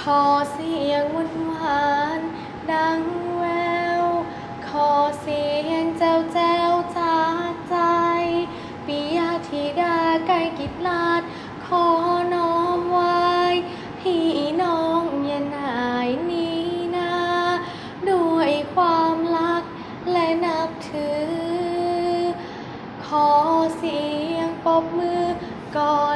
ขอเสียงหวานหวานดังแวว ขอเสียงแจ้วแจ้วจากใจปิยธิดาไกลกิจลาด ขอน้อมไว้พี่น้องอย่านายนี้นา ด้วยความรักและนับถือ ขอเสียงปรบมือก่อน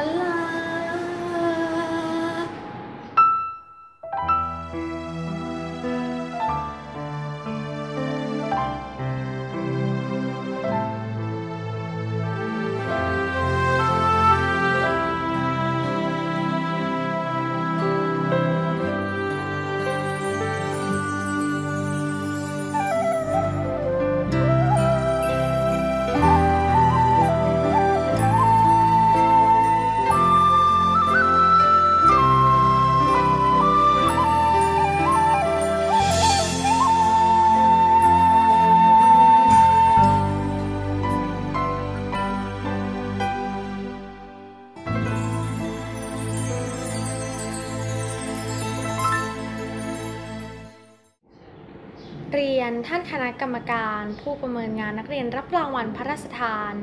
ท่านคณะกรรมการ ผู้ประเมินงานนักเรียนรับรางวัลพระราชทาน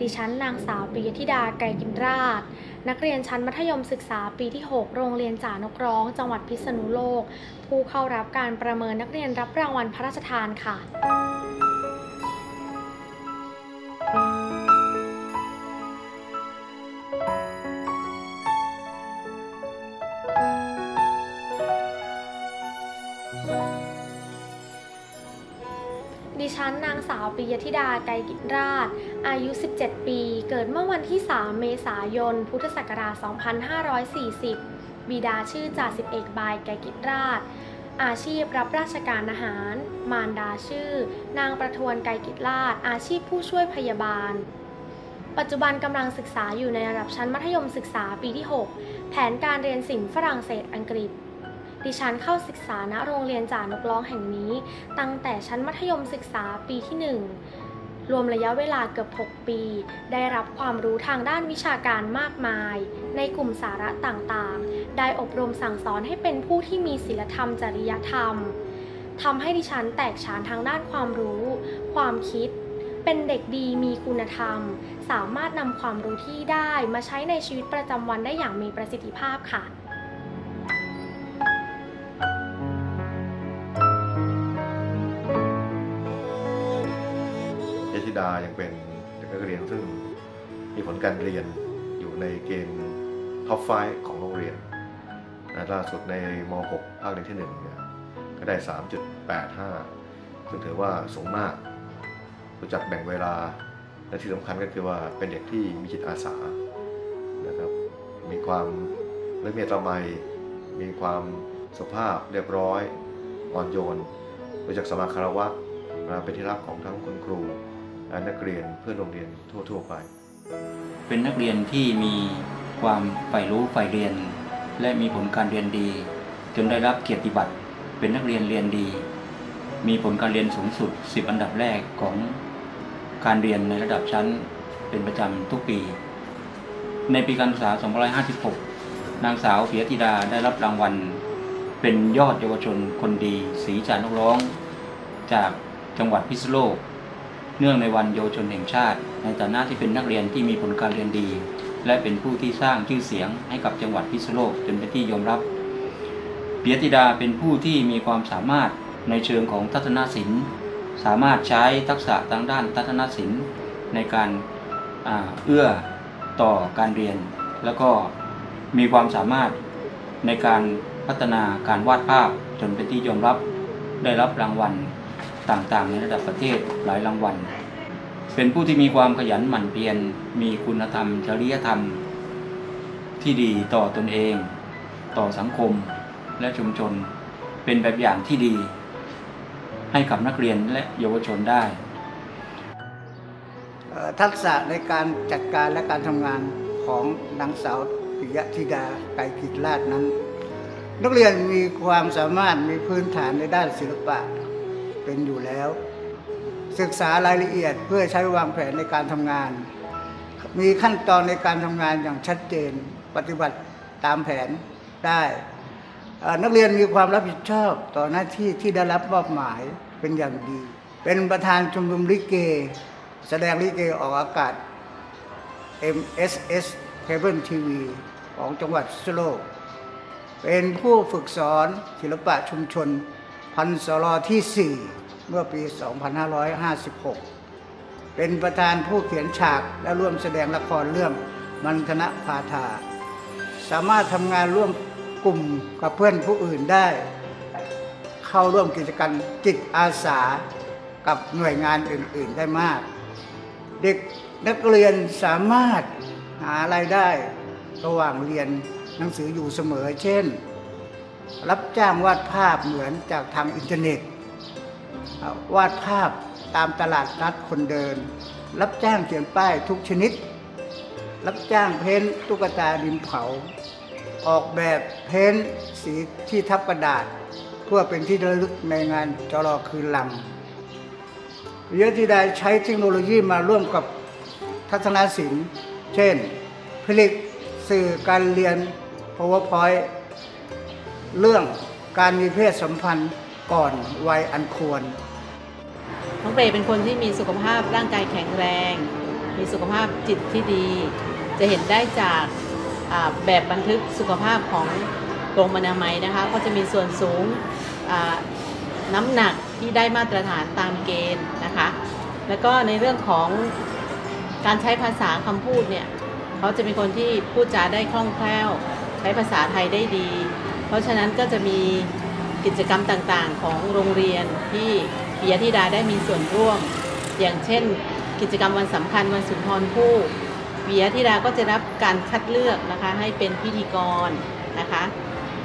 ดิฉันนางสาวปิยธิดาไกรกินราช นักเรียนชั้นมัธยมศึกษาปีที่ 6 โรงเรียนจ่านกร้อง จังหวัดพิษณุโลก ผู้เข้ารับการประเมินนักเรียนรับรางวัลพระราชทานค่ะ สาวปิยธิดาไกรกิจราช อายุ 17 ปี เกิดเมื่อวันที่ 3 เมษายน พุทธศักราช 2540 บิดาชื่อจ่าสิบเอกบายไกรกิจราช อาชีพรับราชการอาหาร มารดาชื่อ นางประทวนไกรกิจราช อาชีพผู้ช่วยพยาบาล ปัจจุบันกำลังศึกษาอยู่ในระดับชั้นมัธยมศึกษาปีที่ 6 แผนการเรียนสิ่งฝรั่งเศสอังกฤษ ดิฉันเข้าศึกษาณโรงเรียนจ่านกร้องแห่งนี้ ตั้งแต่ชั้นมัธยมศึกษาปีที่ 1 รวมระยะเวลาเกือบ 6 ปี ได้รับความรู้ทางด้านวิชาการมากมาย ในกลุ่มสาระต่างๆ ได้อบรมสั่งสอนให้เป็นผู้ที่มีศีลธรรมจริยธรรมทำให้ดิฉันแตกฉานทางด้านความรู้ ความคิด เป็นเด็กดีมีคุณธรรม สามารถนำความรู้ที่ได้มาใช้ในชีวิตประจำวันได้อย่างมีประสิทธิภาพค่ะ ดายังเป็นเด็กนักเรียนซึ่งมีผลการเรียนอยู่ในเกณฑ์ท็อปไฟของโรงเรียนนะล่าสุดในม .6 ภาคเรียนที่1เนี่ยก็ได้ 3.85 ซึ่งถือว่าสูงมากรู้จักแบ่งเวลา และที่สำคัญก็คือว่าเป็นเด็กที่มีจิตอาสานะครับ มีความละเมียดละไม มีความสุภาพเรียบร้อยอ่อนโยนรู้จักสมาคารวะนะเป็นที่รักของทั้งคุณครู นักเรียนเพื่อนโรงเรียนทั่ว ๆ ไป เป็นนักเรียนที่มีความใฝ่รู้ใฝ่เรียน และมีผลการเรียนดี จนได้รับเกียรติบัตรเป็นนักเรียนเรียนดี มีผลการเรียนสูงสุด 10 อันดับแรกของการเรียนในระดับชั้นเป็นประจำทุกปี ในปีการศึกษา 2556 นางสาวเปียธิดาได้รับรางวัล เป็นยอดเยาวชนคนดี สีจานกร้อง จากจังหวัดพิษณุโลก เนื่องในวันเยาวชนแห่งชาติ ในฐานะที่เป็นนักเรียนที่มีผลการเรียนดี และเป็นผู้ที่สร้างชื่อเสียงให้กับจังหวัดพิษณุโลกจนเป็นที่ยอมรับเปียติดาเป็นผู้ที่มีความสามารถในเชิงของทัศนศิลป์สามารถใช้ทักษะทางด้านทัศนศิลป์ในการอเอื้อต่อการเรียน แล้วก็มีความสามารถในการพัฒนาการวาดภาพจนเป็นที่ยอมรับได้รับรางวัล ต่างๆ ในระดับประเทศหลายรางวัล เป็นผู้ที่มีความขยันหมั่นเพียร มีคุณธรรมจริยธรรม ที่ดีต่อตนเอง ต่อสังคมและชุมชน เป็นแบบอย่างที่ดี ให้กับนักเรียนและเยาวชนได้ ทักษะในการจัดการและการทำงานของนางสาวปิยธิดาไกรกิจราชนั้น นักเรียนมีความสามารถมีพื้นฐานในด้านศิลปะ เป็นอยู่แล้ว ศึกษารายละเอียดเพื่อใช้วางแผนในการทำงาน มีขั้นตอนในการทำงานอย่างชัดเจนปฏิบัติตามแผนได้นักเรียนมีความรับผิดชอบต่อหน้าที่ที่ได้รับมอบหมายเป็นอย่างดี เป็นประธานชมรมลิเก แสดงลิเกออกอากาศ MSS Cable TV ของจังหวัดพิษณุโลก เป็นผู้ฝึกสอนศิลปะชุมชน พันสรที่ 4 เมื่อปี 2556 เป็นประธานผู้เขียนฉากและร่วมแสดงละครเรื่องมันธนะพาธาสามารถทำงานร่วมกลุ่มกับเพื่อนผู้อื่นได้ เข้าร่วมกิจกรรมจิตอาสากับหน่วยงานอื่น ๆได้มาก เด็กนักเรียนสามารถหารายได้ระหว่างเรียนหนังสืออยู่เสมอ เช่น รับจ้างวาดภาพเหมือนจากทางอินเทอร์เน็ต วาดภาพตามตลาดนัดคนเดิน รับจ้างเขียนป้ายทุกชนิด รับจ้างเพ้นตุ๊กตาดินเผา ออกแบบเพ้นสีที่ทับกระดาษ เพื่อเป็นที่ระลึกในงานจรอคืนลำวิทยาธิดาใช้เทคโนโลยีมาร่วมกับทัศนศิลป์ เช่น ผลิตสื่อการเรียน PowerPoint เรื่องการมีเพศสัมพันธ์ก่อนวัยอันควร น้องเปรย์เป็นคนที่มีสุขภาพร่างกายแข็งแรง มีสุขภาพจิตที่ดี จะเห็นได้จากแบบบันทึกสุขภาพของกรมอนามัยนะคะ ก็จะมีส่วนสูงน้ำหนักที่ได้มาตรฐานตามเกณฑ์นะคะ แล้วก็ในเรื่องของการใช้ภาษาคำพูดเนี่ยเขาจะเป็นคนที่พูดจาได้คล่องแคล่ว ใช้ภาษาไทยได้ดี เพราะฉะนั้นก็จะมีกิจกรรมต่างๆ ของโรงเรียนที่ปิยธิดาได้มีส่วนร่วม อย่างเช่น กิจกรรมวันสำคัญวันสุนทรภู่ปิยธิดาก็จะรับการคัดเลือกนะคะให้เป็นพิธีกรนะคะ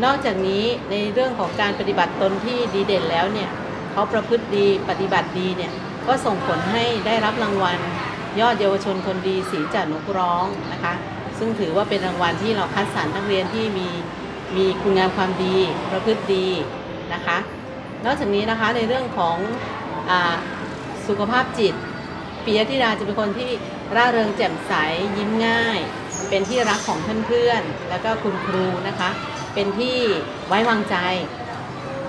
นอกจากนี้ในเรื่องของการปฏิบัติตนที่ดีเด่นแล้วเนี่ยเขาประพฤติดีปฏิบัติดีเนี่ยก็ส่งผลให้ได้รับรางวัลยอดเยาวชนคนดีสีจัดนุกร้องนะคะ ซึ่งถือว่าเป็นรางวัลที่เราคัดสรรนักเรียนที่มี มีคุณงามความดีประพฤติดีนะคะ นอกจากนี้นะคะในเรื่องของอสุขภาพจิตปิยธิดาจะเป็นคนที่ร่าเริงแจ่มใสยิ้มง่าย เป็นที่รักของเพื่อนๆแล้วก็คุณครูนะคะ เป็นที่ไว้วางใจ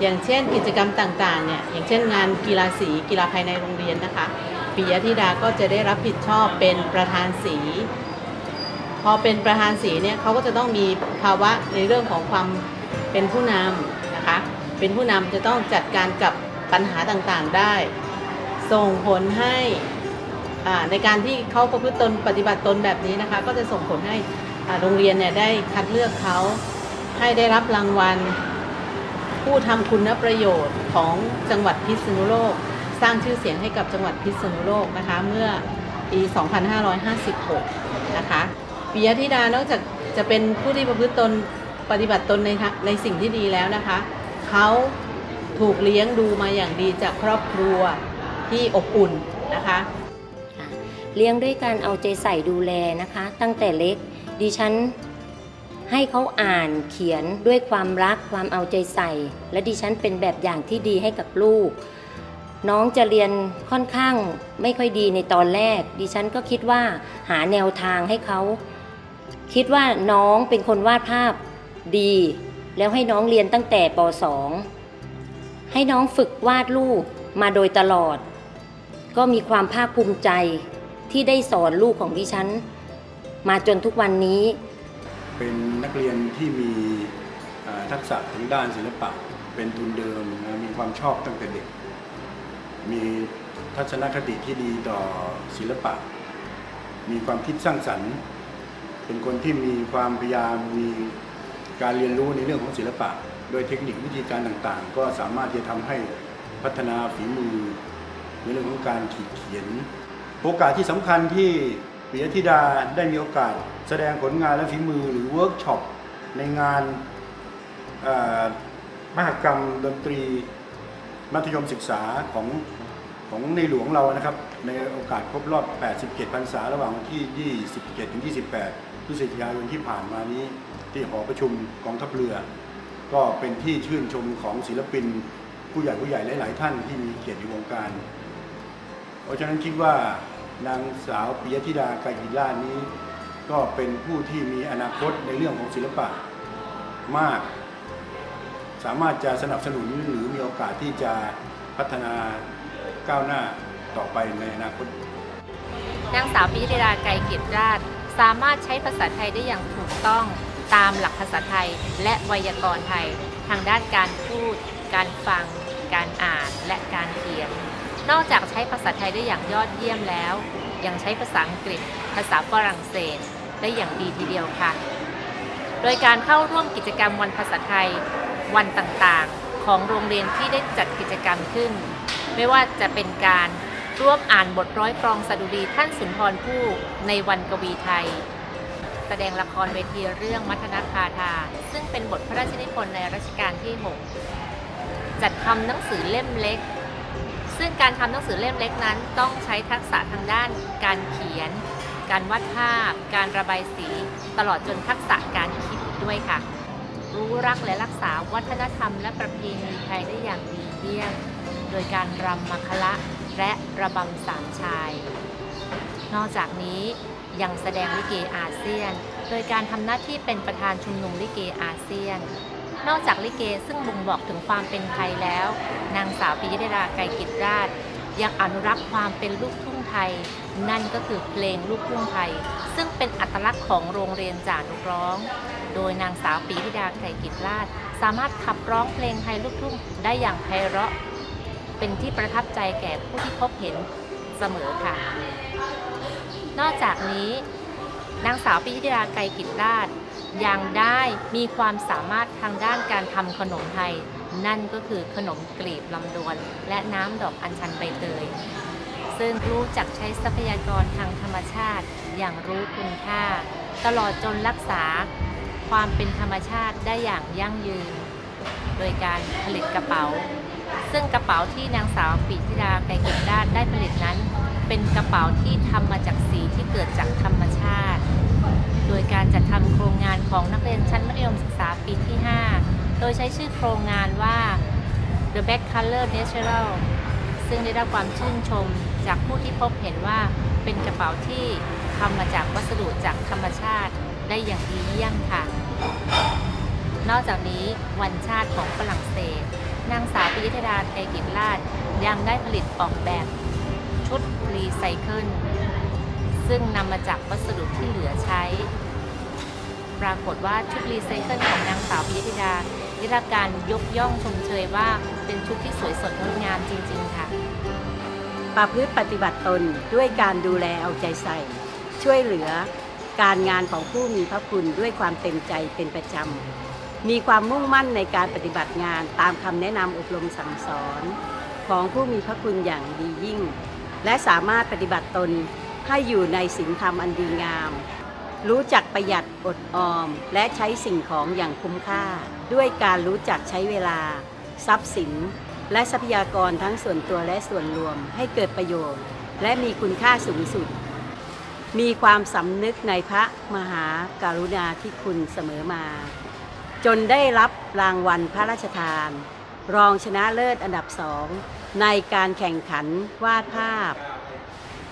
อย่างเช่นกิจกรรมต่างๆเนี่ยอย่างเช่นงานกีฬาสีกีฬาภายในโรงเรียนนะคะปิยธิดาก็จะได้รับผิดชอบเป็นประธานสี พอเป็นประธานสีเนี่ยเขาก็จะต้องมีภาวะในเรื่องของความเป็นผู้นำนะคะ เป็นผู้นำจะต้องจัดการกับปัญหาต่างๆได้ ส่งผลให้ในการที่เขาประพฤติตนปฏิบัติตนแบบนี้นะคะ ก็จะส่งผลให้โรงเรียนเนี่ยได้คัดเลือกเขาให้ได้รับรางวัล ผู้ทำคุณประโยชน์ของจังหวัดพิษณุโลก สร้างชื่อเสียงให้กับจังหวัดพิษณุโลกนะคะ เมื่อปี 2556 นะคะ ปิยธิดานอกจากจะเป็นผู้ที่ประพฤติตนปฏิบัติตนในในสิ่งที่ดีแล้วนะคะ เขาถูกเลี้ยงดูมาอย่างดีจากครอบครัวที่อบอุ่นนะคะ เลี้ยงด้วยการเอาใจใส่ดูแลนะคะ ตั้งแต่เล็กดิฉันให้เขาอ่านเขียนด้วยความรักความเอาใจใส่ และดิฉันเป็นแบบอย่างที่ดีให้กับลูก น้องจะเรียนค่อนข้างไม่ค่อยดีในตอนแรก ดิฉันก็คิดว่าหาแนวทางให้เขา คิดว่าน้องเป็นคนวาดภาพดี แล้วให้น้องเรียนตั้งแต่ป .2 ให้น้องฝึกวาดรูปมาโดยตลอด ก็มีความภาคภูมิใจที่ได้สอนลูกของดิฉัน มาจนทุกวันนี้ เป็นนักเรียนที่มีทักษะทางด้านศิลปะ เป็นทุนเดิมนะมีความชอบตั้งแต่เด็ก มีทัศนคติที่ดีต่อศิลปะ มีความคิดสร้างสรรค์ เป็นคนที่มีความพยายามมีการเรียนรู้ในเรื่องของศิลปะ โดยเทคนิควิธีการต่างๆ ก็สามารถที่จะทำให้พัฒนาฝีมือ ในเรื่องของการขีดเขียน โอกาสที่สำคัญที่ปิยธิดาได้มีโอกาส แสดงผลงานและฝีมือหรือเวิร์กช็อปในงานมหกรรมดนตรีมัธยมศึกษาของ ของในหลวงเรานะครับ ในโอกาสครบรอบ 87 พรรษา ระหว่างวันที่ 27 ถึง 28พฤศจิกายนที่ผ่านมานี้ ที่หอประชุมกองทัพเรือ ก็เป็นที่ชื่นชมของศิลปิน ผู้ใหญ่ผู้ใหญ่หลาย ๆ ท่านที่มีเกียรติในวงการ เพราะฉะนั้นคิดว่านางสาวปิยธิดาไกรกิรานี้ ก็เป็นผู้ที่มีอนาคตในเรื่องของศิลปะมาก สามารถจะสนับสนุนหรือมีโอกาสที่จะพัฒนา ก้าวหน้าต่อไปในอนาคตนางสาวปิยดาไกรกิจราชสามารถใช้ภาษาไทยได้อย่างถูกต้องตามหลักภาษาไทย และไวยากรณ์ไทย ทางด้านการพูด การฟัง การอ่านและการเขียน นอกจากใช้ภาษาไทยได้อย่างยอดเยี่ยมแล้ว ยังใช้ภาษาอังกฤษ ภาษาฝรั่งเศส ได้อย่างดีทีเดียวค่ะ โดยการเข้าร่วมกิจกรรมวันภาษาไทย วันต่างๆ ของโรงเรียนที่ได้จัดกิจกรรมขึ้น ไม่ว่าจะเป็นการร่วมอ่านบทร้อยกรองสดุดีท่านสุนทรภู่ในวันกวีไทย แสดงละครเวทีเรื่องมัทนาคาธาซึ่งเป็นบทพระราชนิพนธ์ในรัชกาลที่ 6 จัดทำหนังสือเล่มเล็ก ซึ่งการทำหนังสือเล่มเล็กนั้น ต้องใช้ทักษะทางด้านการเขียน การวาดภาพ การระบายสี ตลอดจนทักษะการคิดด้วยค่ะ รู้รักและรักษาวัฒนธรรมและประเพณีไทยได้อย่างดีเยี่ยม โดยการรำมัคละและระบำสามชาย นอกจากนี้ยังแสดงลิเกอาเซียน โดยการทำหน้าที่เป็นประธานชุมนุมลิเกอาเซียน นอกจากลิเกซึ่งบ่งบอกถึงความเป็นไทยแล้ว นางสาวปิยดาไกรกิจราช ยังอนุรักษ์ความเป็นลูกทุ่งไทย นั่นก็คือเพลงลูกทุ่งไทย ซึ่งเป็นอัตลักษณ์ของโรงเรียนจานุร้อง โดยนางสาวปีธิดาไกรกิจราช สามารถขับร้องเพลงไทยลูกทุ่งได้อย่างไพเราะ เป็นที่ประทับใจแก่ผู้ที่พบเห็นเสมอค่ะ นอกจากนี้ นางสาวปิยดาไกรกิจราชยังได้มีความสามารถทางด้านการทำขนมไทย นั่นก็คือขนมกลีบลำดวน และน้ำดอกอัญชันใบเตย ซึ่งรู้จักใช้ทรัพยากรทางธรรมชาติอย่างรู้คุณค่า ตลอดจนรักษาความเป็นธรรมชาติได้อย่างยั่งยืน โดยการผลิตกระเป๋า ซึ่งกระเป๋าที่นางสาวปิธิดาไกรเก็บด้านได้ผลิตนั้น เป็นกระเป๋าที่ทำมาจากสีที่เกิดจากธรรมชาติ โดยการจัดทำโครงงานของนักเรียนชั้นมัธยมศึกษาปีที่ 5 โดยใช้ชื่อโครงงานว่า The Back Color Natural ซึ่งได้รับความชื่นชมจากผู้ที่พบเห็นว่าเป็นกระเป๋าที่ทำมาจากวัสดุจากธรรมชาติได้อย่างดีเยี่ยมค่ะ นอกจากนี้วันชาติของฝรั่งเศส นางสาวปิยธิดาไกรกิจราชยังได้ผลิตออกแบบชุดรีไซเคิลซึ่งนำมาจากวัสดุที่เหลือใช้ ปรากฏว่าชุดรีไซเคิลของนางสาวปิยธิดาได้รับการยกย่องชมเชยว่าเป็นชุดที่สวยสดงดงามจริง ๆ ค่ะ ประพฤติปฏิบัติตนด้วยการดูแลเอาใจใส่ ช่วยเหลือการงานของผู้มีพระคุณด้วยความเต็มใจเป็นประจำ มีความมุ่งมั่นในการปฏิบัติงานตามคำแนะนำอบรมสั่งสอน ของผู้มีพระคุณอย่างดียิ่ง และสามารถปฏิบัติตนให้อยู่ในศีลธรรมอันดีงาม รู้จักประหยัดอดออม และใช้สิ่งของอย่างคุ้มค่า ด้วยการรู้จักใช้เวลา ทรัพย์สิน และทรัพยากรทั้งส่วนตัวและส่วนรวมให้เกิดประโยชน์ และมีคุณค่าสูงสุด มีความสำนึกในพระมหากรุณาธิคุณเสมอมา จนได้รับรางวัลพระราชทาน รองชนะเลิศอันดับสองในการแข่งขันวาดภาพ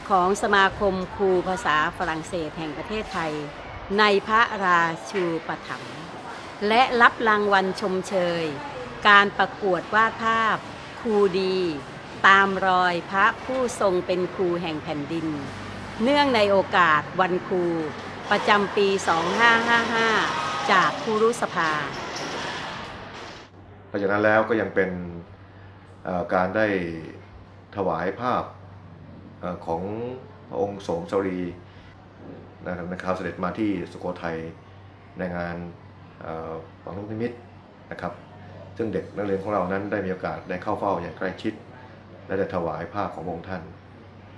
ของสมาคมครูภาษาฝรั่งเศสแห่งประเทศไทย ในพระราชูปถัมภ์และรับรางวัลชมเชย การประกวดวาดภาพ ครูดี ตามรอยพระผู้ทรงเป็นครูแห่งแผ่นดิน เนื่องในโอกาสวันครู ประจำปี 2555 จากครูรุสภาเพราะฉะนั้นแล้วก็ยังเป็นการได้ถวายภาพอของพระองค์สมสรีนะครับในคราวเสด็จมาที่สุโขทัยในงานฝังลูกนิมิตนะครับ ซึ่งเด็กนักเรียนของเรานั้นได้มีโอกาสได้เข้าเฝ้าอย่างใกล้ชิด และได้ถวายภาพขององค์ท่าน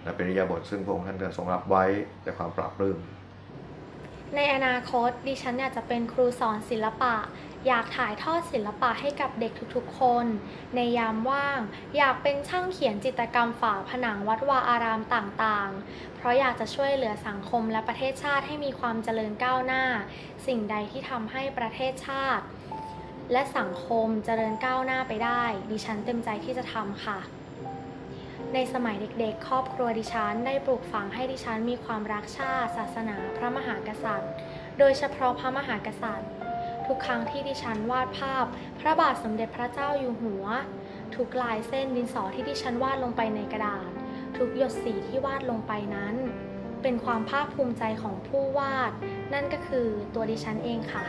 นะเป็นริยาบทซึ่งพระองค์ท่านก็ทรงรับไว้ด้วยความปราบปลื้ม ในอนาคตดิฉันอยากจะเป็นครูสอนศิลปะ อยากถ่ายทอดศิลปะให้กับเด็กทุกๆคน ในยามว่าง อยากเป็นช่างเขียนจิตรกรรมฝาผนังวัดวาอารามต่างๆ เพราะอยากจะช่วยเหลือสังคมและประเทศชาติให้มีความเจริญก้าวหน้า สิ่งใดที่ทำให้ประเทศชาติ และสังคมเจริญก้าวหน้าไปได้ ดิฉันเต็มใจที่จะทำค่ะ ในสมัยเด็กๆ ครอบครัวดิฉันได้ปลูกฝังให้ดิฉันมีความรักชาติ ศาสนา พระมหากษัตริย์ โดยเฉพาะพระมหากษัตริย์ ทุกครั้งที่ดิฉันวาดภาพ พระบาทสมเด็จพระเจ้าอยู่หัว ทุกลายเส้นดินสอที่ดิฉันวาดลงไปในกระดาษ ทุกหยดสีที่วาดลงไปนั้น เป็นความภาคภูมิใจของผู้วาด นั่นก็คือตัวดิฉันเองค่ะ